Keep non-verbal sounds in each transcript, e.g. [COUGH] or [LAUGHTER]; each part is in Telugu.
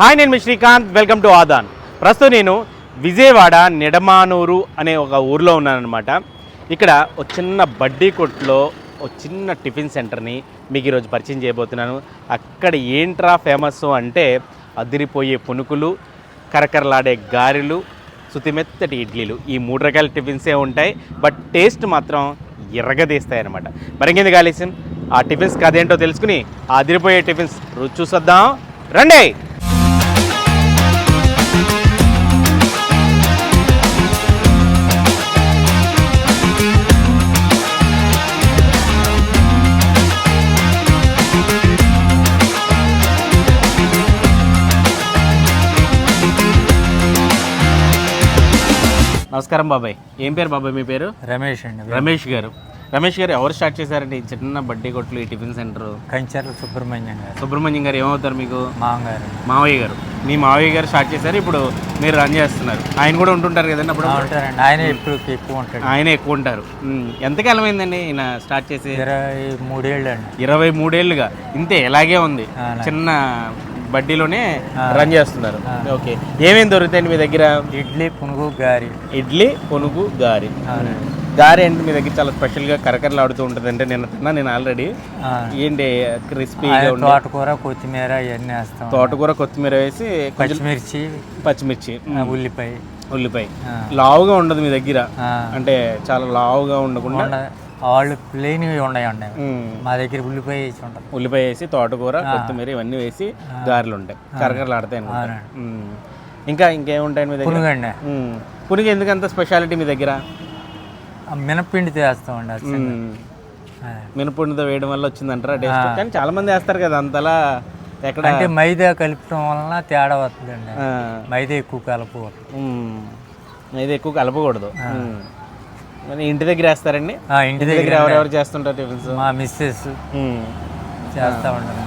హాయ్ నేను మీ శ్రీకాంత్. Welcome to Aadhan. ప్రస్తుతం నేను విజయవాడ నిడమానూరు అనే ఒక ఊర్లో ఉన్నానమాట ఇక్కడ ఒక చిన్న బడ్డీ కొట్లో ఒక చిన్న టిఫిన్ సెంటర్ని మీకు ఈరోజు పరిచయం చేయబోతున్నాను. అక్కడ ఏంట్రా ఫేమస్ అంటే అదిరిపోయే పునుకులు కరకరలాడే గారెలు సుతిమెత్తటి ఇడ్లీలు. ఈ మూడు రకాల టిఫిన్సే ఉంటాయి బట్ టేస్ట్ మాత్రం ఎర్రగదీస్తాయి అనమాట మరింకెందుకు ఆలస్యం? ఆ టిఫిన్స్ కదేంటో తెలుసుకుని ఆ అదిరిపోయే టిఫిన్స్ రుచి చూసొద్దాం. రండి! నమస్కారం బాబాయ్. ఏం పేరు బాబాయ్ మీ పేరు? రమేష్ అండి. రమేష్ గారు. రమేష్ గారు ఎవరు స్టార్ట్ చేశారండి? ఈ చిన్న బడ్డీ కొట్లు ఈ టిఫిన్ సెంటర్. కంచర్ల సుబ్రహ్మణ్యం గారు. సుబ్రహ్మణ్యం గారు ఏమవుతారు మీకు? మామగారు. మావయ్య గారు. మీ మావయ్య గారు స్టార్ట్ చేశారు. ఇప్పుడు మీరు రన్ చేస్తున్నారు. ఆయన కూడా ఉంటుంటారు కదండి అప్పుడు ఉంటారండి ఆయన ఎప్పుడు ఎక్కువ ఉంటాడు. ఆయన ఎక్కువ ఉంటారు. ఎంతకాలం అయిందండి ఈయన స్టార్ట్ చేసి? ఇరవై మూడేళ్ళు అండి. ఇరవై మూడేళ్ళుగా ఇంతే ఇలాగే ఉంది. చిన్న బడ్డీలోనే రన్ చేస్తున్నారు. ఓకే. ఏమేమి దొరుకుతాయండి మీ దగ్గర? ఇడ్లీ పునుగు గారి. ఇడ్లీ పునుగు గారి. గారె అంటే మీ దగ్గర? చాలా స్పెషల్గా కరకరలాడుతూ ఉంటుంది అంటే నేను తిన్నా నేను ఆల్రెడీ ఏంటి ఉండి తోటకూర కొత్తిమీర ఇవన్నీ వేస్తాం. తోటకూర కొత్తిమీర వేసి పచ్చిమిర్చి పచ్చిమిర్చి ఉల్లిపాయ. ఉల్లిపాయ. లావుగా ఉండదు మీ దగ్గర. అంటే చాలా లావుగా ఉండకుండా ఉండ- వాళ్ళు ప్లెయిన్వి ఉన్నాయండి. మా దగ్గర ఉల్లిపాయ వేసి ఉంటుంది. ఉల్లిపాయ వేసి తోటకూర కొత్తిమీర ఇవన్నీ వేసి గారెలు ఉంటాయి అవునండి. ఉమ్. ఇంకా ఇంకేముంటాయి మీ దగ్గర? పునుగండి. పునుగు ఎందుకు అంత స్పెషాలిటీ మీ దగ్గర? మినప్పిండి. ఆ, మినపుండితో వేయడం వల్ల వచ్చిందంటారా? టేస్ట్? కానీ చాలా మంది వేస్తారు కదా అంతలా ఎక్కడ? అంటే మైదా కలుపుకోవడం వలన తేడా వస్తుందండి. మైదా ఎక్కువ కలపకూడదు. ఉమ్. ఇది ఎక్కువ కలపకూడదు. ఇంటి దగ్గర వేస్తారండి? ఇంటి దగ్గర ఎవరెవరు చేస్తుంటారు టిఫిన్స్? మా మిస్సెస్. చేస్తూ ఉంటారు.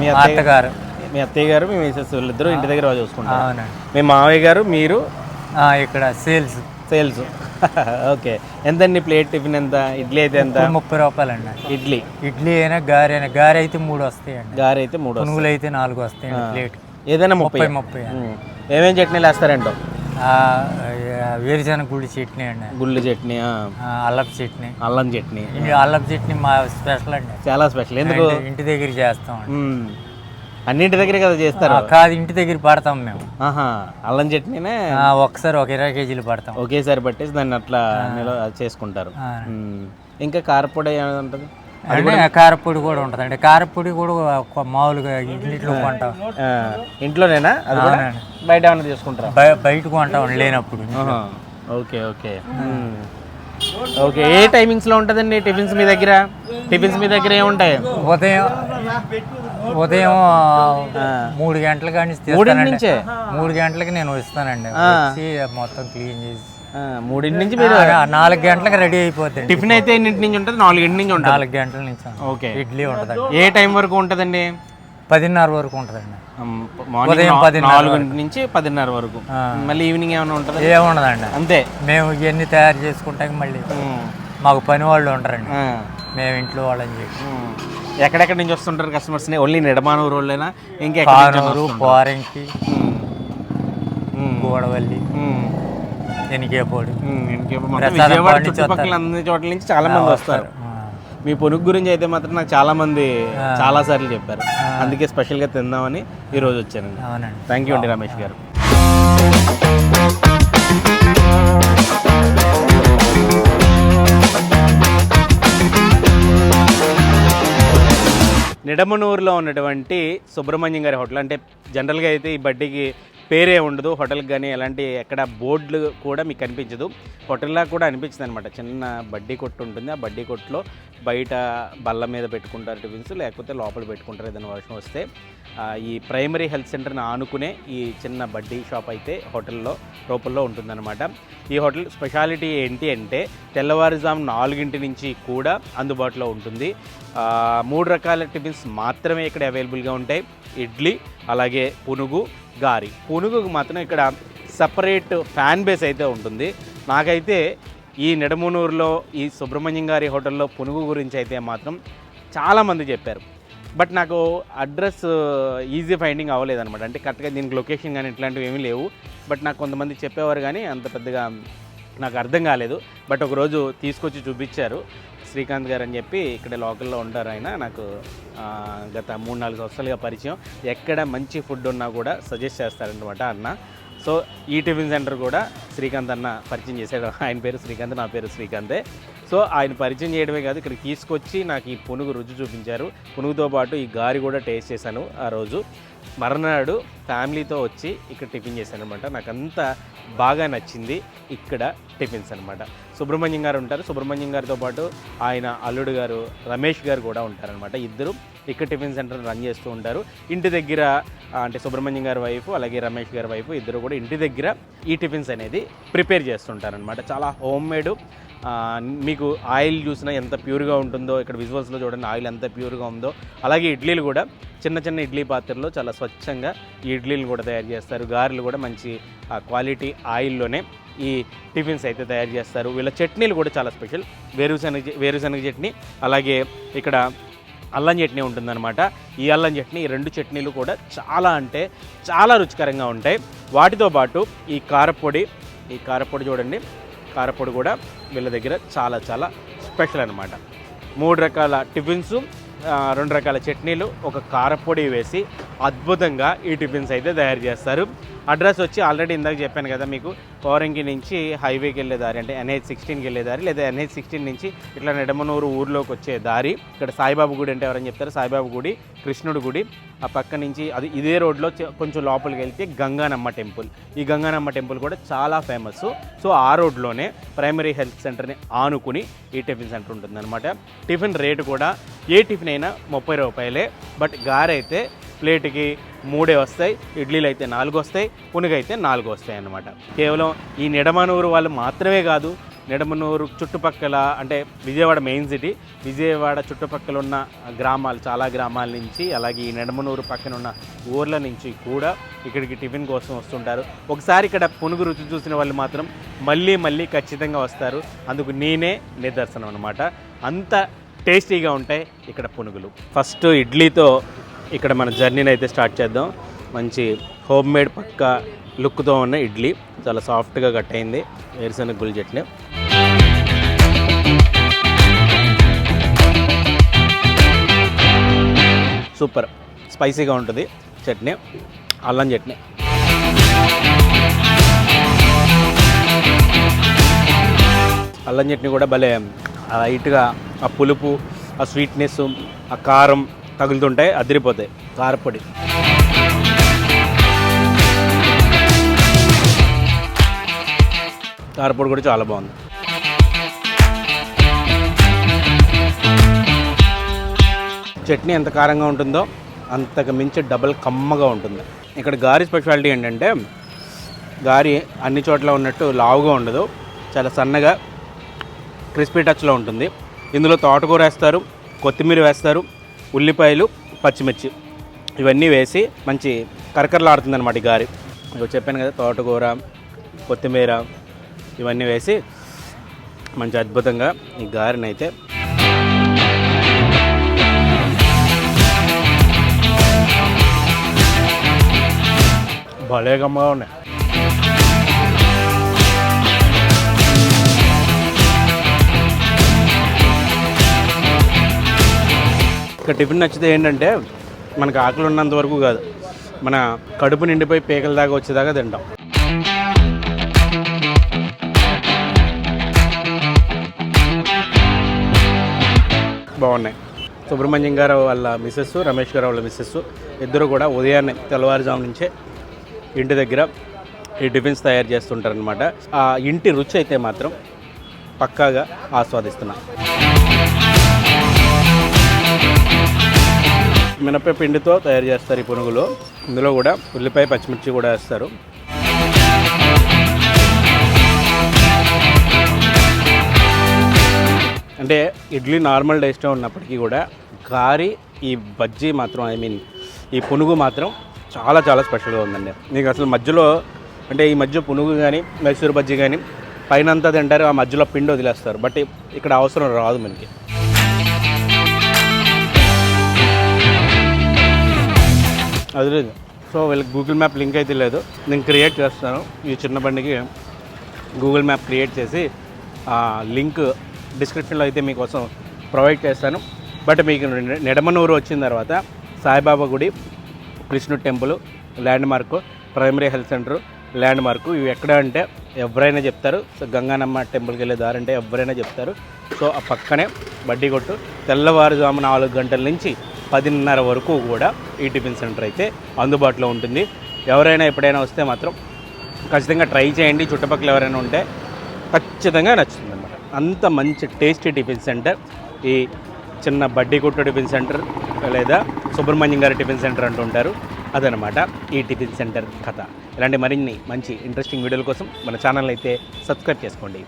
మీ అత్తగారు. మీ అత్తయ్య గారు మీ మిసెస్ వీళ్ళిద్దరూ ఇంటి దగ్గర చూసుకుంటారు. అవునండి. మీ మావయ్య గారు మీరు? ఆ, ఇక్కడ సేల్స్ సేల్స్ [LAUGHS] ఓకే. ఎంతండి ప్లేట్ టిఫిన్ ఎంత? ఇడ్లీ అయితే ఎంత? ముప్పై రూపాయలండి. ఇడ్లీ. ఇడ్లీ అయినా గారి అయినా గారి అయితే మూడు వస్తాయండి. గారి అయితే మూడు వస్తాయి. పునుగులు అయితే నాలుగు వస్తాయండి ప్లేట్. ఏదైనా ముప్పై. ముప్పై ముప్పై ఉమ్. ఏమేం చట్నీలు వేస్తారంటో? ఆ, ఆ, వేరుశనగ గుడి చట్నీ అండి. గుళ్ళు చట్నీ అల్లపు చట్నీ. అల్లం చట్నీ ఈ అల్లపు చట్నీ మా స్పెషల్ అండి. చాలా స్పెషల్. ఎందుకు? ఇంటి- దగ్గర ఉమ్. అన్నింటి దగ్గర కదా చేస్తారు? కాదు ఇంటి దగ్గర పడతాం మేము. ఆహా అల్లం చట్నీనే? ఒకసారి ఒక ఇరవై కేజీలు పడతాం. ఒకేసారి పట్టేసి దాన్ని అట్లా నిల్వ చేసుకుంటారు. ఇంకా కారపొడి ఏమైనా ఉంటుంది? అంటే కారపొడి కూడా ఉంటుంది. అండి కారపొడి కూడా మామూలుగా ఇంట్లో కొంటాం. ఇంట్లోనేనా? అది కూడా అవునండి. బయట ఏమైనా చేసుకుంటారా బయ బయట కొంటాం లేనప్పుడు. Okay okay. ఓకే ఏ టైమింగ్స్లో ఉంటుందండి టిఫిన్స్ మీ దగ్గర? టిఫిన్స్ మీ దగ్గర ఏముంటాయి? ఉదయం ఉదయం మూడు గంటల కానీ మూడింటి నుంచే? మూడు గంటలకి నేను వస్తానండి మొత్తం క్లీన్ చేసి మూడింటి నుంచి మీరు ఆ, నాలుగు గంటలకు రెడీ అయిపోతుంది టిఫిన్ అయితే ఎన్నింటి నుంచి ఉంటుంది? నాలుగింటి నుంచి ఉంటుంది? నాలుగు గంటల నుంచి ఓకే. ఇడ్లీ ఉంటుందండి ఏ టైం వరకు ఉంటుందండి? పదిన్నర వరకు ఉంటుందండి. మ్, మార్నింగ్ నా- నాలుగింటి నుంచి పదిన్నర వరకు. ఆ. మళ్ళీ ఈవినింగ్ ఏమైనా ఉంటుంది? ఏముండదండి. అంతే. మేము ఇవన్నీ తయారు చేసుకుంటాక మళ్ళీ మ్. మాకు పని వాళ్ళు ఉంటారండి ఆ. మేము ఇంట్లో వాళ్ళని చెప్పి మ్. ఎక్కడెక్కడి నుంచి వస్తుంటారు కస్టమర్స్ ఓన్లీ నిడమానూరు వాళ్ళైనా? ఇంకెక్కడ కానూరు పోరంకి. గోడవల్లి. ఎనికేపోడు విజయవాడ చుట్టుపక్కల అన్ని చోట్ల నుంచి చాలా మంది వస్తారు. మీ పొనుగు గురించి అయితే మాత్రం నాకు చాలా మంది చాలా సార్లు చెప్పారు. అందుకే స్పెషల్గా తిందామని ఈ రోజు వచ్చానండి. అవునండి. థ్యాంక్ యూ అండి రమేష్ గారు. నిడమనూరులో ఉన్నటువంటి సుబ్రహ్మణ్యం గారి హోటల్ అంటే జనరల్గా అయితే ఈ బడ్డీకి పేరే ఉండదు హోటల్కి కానీ ఎలాంటి ఎక్కడ బోర్డులు కూడా మీకు కనిపించదు. హోటల్లా కూడా అనిపించింది అనమాట చిన్న బడ్డీ కొట్టు ఉంటుంది. ఆ బడ్డీ కొట్టులో బయట బల్ల మీద పెట్టుకుంటారు టిఫిన్స్ లేకపోతే లోపల పెట్టుకుంటారు ఏదైనా వర్షం వస్తే. ఈ ప్రైమరీ హెల్త్ సెంటర్ని ఆనుకునే ఈ చిన్న బడ్డీ షాప్ అయితే హోటల్లో రూపంలో ఉంటుందన్నమాట. ఈ హోటల్ స్పెషాలిటీ ఏంటి అంటే తెల్లవారుజాము నాలుగింటి నుంచి కూడా అందుబాటులో ఉంటుంది. మూడు రకాల టిఫిన్స్ మాత్రమే ఇక్కడ అవైలబుల్గా ఉంటాయి. ఇడ్లీ అలాగే పునుగు గారి. పునుగుకు మాత్రం ఇక్కడ సపరేట్ ఫ్యాన్ బేస్ అయితే ఉంటుంది. నాకైతే ఈ నిడమనూరులో ఈ సుబ్రహ్మణ్యం గారి హోటల్లో పునుగు గురించి అయితే మాత్రం చాలామంది చెప్పారు. బట్ నాకు అడ్రస్ ఈజీ ఫైండింగ్ అవ్వలేదు అనమాట అంటే కరెక్ట్గా దీనికి లొకేషన్ కానీ ఇట్లాంటివి ఏమీ లేవు. బట్ నాకు కొంతమంది చెప్పేవారు కానీ అంత పెద్దగా నాకు అర్థం కాలేదు. బట్ ఒకరోజు తీసుకొచ్చి చూపించారు. శ్రీకాంత్ గారు అని చెప్పి ఇక్కడ లోకల్లో ఉంటారు ఆయన. నాకు గత మూడు నాలుగు సంవత్సరాలుగా పరిచయం. ఎక్కడ మంచి ఫుడ్ ఉన్నా కూడా సజెస్ట్ చేస్తారనమాట అన్న. సో ఈ టిఫిన్ సెంటర్ కూడా శ్రీకాంత్ అన్న పరిచయం చేశాడు. ఆయన పేరు శ్రీకాంత్ నా పేరు శ్రీకాంతే. సో ఆయన పరిచయం చేయడమే కాదు ఇక్కడ తీసుకొచ్చి నాకు ఈ పునుగు రుచి చూపించారు. పునుగుతో పాటు ఈ గారి కూడా టేస్ట్ చేశాను ఆ రోజు. మర్నాడు ఫ్యామిలీతో వచ్చి ఇక్కడ టిఫిన్ చేశాను అనమాట నాకు అంత బాగా నచ్చింది ఇక్కడ టిఫిన్స్ అనమాట సుబ్రహ్మణ్యం గారు ఉంటారు. సుబ్రహ్మణ్యం గారితో పాటు ఆయన అల్లుడు గారు రమేష్ గారు కూడా ఉంటారనమాట ఇద్దరు ఇక్కడ టిఫిన్ సెంటర్ రన్ చేస్తూ ఉంటారు. ఇంటి దగ్గర అంటే సుబ్రహ్మణ్యం గారి వైఫ్ అలాగే రమేష్ గారి వైఫ్ ఇద్దరు కూడా ఇంటి దగ్గర ఈ టిఫిన్స్ అనేది ప్రిపేర్ చేస్తుంటారనమాట చాలా హోమ్ మేడ్ మీకు ఆయిల్ చూసినా ఎంత ప్యూర్గా ఉంటుందో ఇక్కడ విజువల్స్లో చూడండి ఆయిల్ ఎంత ప్యూర్గా ఉందో. అలాగే ఇడ్లీలు కూడా చిన్న చిన్న ఇడ్లీ పాత్రలో చాలా స్వచ్ఛంగా ఈ ఇడ్లీలు కూడా తయారు చేస్తారు. గారెలు కూడా మంచి క్వాలిటీ ఆయిల్లోనే ఈ టిఫిన్స్ అయితే తయారు చేస్తారు. వీళ్ళ చట్నీలు కూడా చాలా స్పెషల్ వేరుశనగ వేరుశనగ చట్నీ అలాగే ఇక్కడ అల్లం చట్నీ ఉంటుందన్నమాట. ఈ అల్లం చట్నీ ఈ రెండు చట్నీలు కూడా చాలా అంటే చాలా రుచికరంగా ఉంటాయి. వాటితో పాటు ఈ కారపొడి ఈ కారపొడి చూడండి. కారపొడి కూడా వీళ్ళ దగ్గర చాలా చాలా స్పెషల్ అనమాట మూడు రకాల టిఫిన్స్ రెండు రకాల చట్నీలు ఒక కారపొడి వేసి అద్భుతంగా ఈ టిఫిన్స్ అయితే తయారు చేస్తారు. అడ్రస్ వచ్చి ఆల్రెడీ ఇందాక చెప్పాను కదా మీకు కోరంగి నుంచి హైవేకి వెళ్ళే దారి అంటే ఎన్హెచ్ సిక్స్టీన్కి వెళ్ళే దారి లేదా ఎన్హెచ్ సిక్స్టీన్ నుంచి ఇట్లా నెడమనూరు ఊర్లోకి వచ్చే దారి. ఇక్కడ సాయిబాబా గుడి అంటే ఎవరని చెప్తారు సాయిబాబా గుడి కృష్ణుడి గుడి. ఆ పక్క నుంచి అది ఇదే రోడ్లో కొంచెం లోపలికి వెళ్తే గంగానమ్మ టెంపుల్. ఈ గంగానమ్మ టెంపుల్ కూడా చాలా ఫేమస్. సో ఆ రోడ్లోనే ప్రైమరీ హెల్త్ సెంటర్ని ఆనుకుని ఈ టిఫిన్ సెంటర్ ఉంటుందన్నమాట. టిఫిన్ రేటు కూడా ఏ టిఫిన్ అయినా ముప్పై రూపాయలే. బట్ గారైతే ప్లేట్కి మూడే వస్తాయి ఇడ్లీలు అయితే నాలుగు వస్తాయి పునుగు అయితే నాలుగు వస్తాయి అన్నమాట. కేవలం ఈ నిడమనూరు వాళ్ళు మాత్రమే కాదు నిడమనూరు చుట్టుపక్కల అంటే విజయవాడ మెయిన్ సిటీ విజయవాడ చుట్టుపక్కల ఉన్న గ్రామాలు చాలా గ్రామాల నుంచి అలాగే ఈ నిడమనూరు పక్కన ఉన్న ఊర్ల నుంచి కూడా ఇక్కడికి టిఫిన్ కోసం వస్తుంటారు. ఒకసారి ఇక్కడ పునుగు రుచి చూసిన వాళ్ళు మాత్రం మళ్ళీ మళ్ళీ ఖచ్చితంగా వస్తారు. అందుకు నేనే నిదర్శనం అనమాట అంత టేస్టీగా ఉంటాయి ఇక్కడ పునుగులు. ఫస్ట్ ఇడ్లీతో ఇక్కడ మన జర్నీని అయితే స్టార్ట్ చేద్దాం. మంచి హోమ్ మేడ్ పక్క లుక్తో ఉన్న ఇడ్లీ. చాలా సాఫ్ట్గా కట్ అయింది. వేరుశనగ గుల్ చట్నీ. సూపర్. స్పైసీగా ఉంటుంది చట్నీ. అల్లం చట్నీ. అల్లం చట్నీ కూడా భలే లైట్గా ఆ పులుపు ఆ స్వీట్నెస్ ఆ కారం తగులుతుంటాయి అదిరిపోతాయి. కారపొడి. కారపొడి కూడా చాలా బాగుంది. చట్నీ ఎంత కారంగా ఉంటుందో అంతకు మించి డబల్ కమ్మగా ఉంటుంది. ఇక్కడ గారి స్పెషాలిటీ ఏంటంటే గారి అన్ని చోట్ల ఉన్నట్టు లావుగా ఉండదు చాలా సన్నగా క్రిస్పీ టచ్లో ఉంటుంది. ఇందులో తోటకూర వేస్తారు కొత్తిమీర వేస్తారు ఉల్లిపాయలు పచ్చిమిర్చి ఇవన్నీ వేసి మంచి కరకరలాడుతుందన్నమాట ఈ గారి. ఇవి చెప్పాను కదా తోటకూర కొత్తిమీర ఇవన్నీ వేసి మంచి అద్భుతంగా ఈ గారిని అయితే ఉన్నాయి. ఇక్కడ టిఫిన్ నచ్చితే ఏంటంటే మనకు ఆకలి ఉన్నంత వరకు కాదు. మన కడుపు నిండిపోయి పీకల దాకా వచ్చేదాకా తింటాం. బాగున్నాయి. సుబ్రహ్మణ్యం గారు వాళ్ళ మిస్సెస్ రమేష్ గారు వాళ్ళ మిస్సెస్ ఇద్దరు కూడా ఉదయాన్నే తెల్లవారుజాము నుంచే ఇంటి దగ్గర ఈ టిఫిన్స్ తయారు చేస్తుంటారనమాట ఆ ఇంటి రుచి అయితే మాత్రం పక్కాగా ఆస్వాదిస్తున్నాను మినప పిండితో తయారు చేస్తారు ఈ పునుగులు. ఇందులో కూడా ఉల్లిపాయ పచ్చిమిర్చి కూడా వేస్తారు. అంటే ఇడ్లీ నార్మల్ టేస్ట్లో ఉన్నప్పటికీ కూడా కారీ ఈ బజ్జీ మాత్రం ఐ మీన్ ఈ పునుగు మాత్రం చాలా చాలా స్పెషల్గా ఉందండి. మీకు అసలు మధ్యలో అంటే ఈ మధ్య పునుగు కానీ మైసూర్ బజ్జీ కానీ పైన అంతా తింటారు ఆ మధ్యలో పిండి వదిలేస్తారు. బట్ ఇక్కడ అవసరం రాదు మనకి. అది లేదు. సో వీళ్ళకి గూగుల్ మ్యాప్ లింక్ అయితే లేదు. నేను క్రియేట్ చేస్తాను. ఈ చిన్న బండికి గూగుల్ మ్యాప్ క్రియేట్ చేసి ఆ లింక్ డిస్క్రిప్షన్లో అయితే మీకోసం ప్రొవైడ్ చేస్తాను. బట్ మీకు నెడమనూరు వచ్చిన తర్వాత సాయిబాబా గుడి కృష్ణుడు temple landmark primary health centre landmark ఇవి ఎక్కడ అంటే ఎవరైనా చెప్తారు. సో గంగానమ్మ టెంపుల్కి వెళ్ళే దారి అంటే ఎవరైనా చెప్తారు. సో ఆ పక్కనే బడ్డీ కొట్టు తెల్లవారుజాము నాలుగు గంటల నుంచి పదిన్నర వరకు కూడా ఈ టిఫిన్ సెంటర్ అయితే అందుబాటులో ఉంటుంది. ఎవరైనా ఎప్పుడైనా వస్తే మాత్రం ఖచ్చితంగా ట్రై చేయండి. చుట్టుపక్కల ఎవరైనా ఉంటే ఖచ్చితంగా నచ్చుతుంది అన్నమాట అంత మంచి టేస్టీ టిఫిన్ సెంటర్. ఈ చిన్న బడ్డీ కొట్టు టిఫిన్ సెంటర్ లేదా సుబ్రహ్మణ్యం గారి టిఫిన్ సెంటర్ అంటుంటారు అదనమాట ఈ టిఫిన్ సెంటర్ కథ. ఇలాంటి మరిన్ని మంచి ఇంట్రెస్టింగ్ వీడియోల కోసం మన ఛానల్ అయితే సబ్స్క్రైబ్ చేసుకోండి.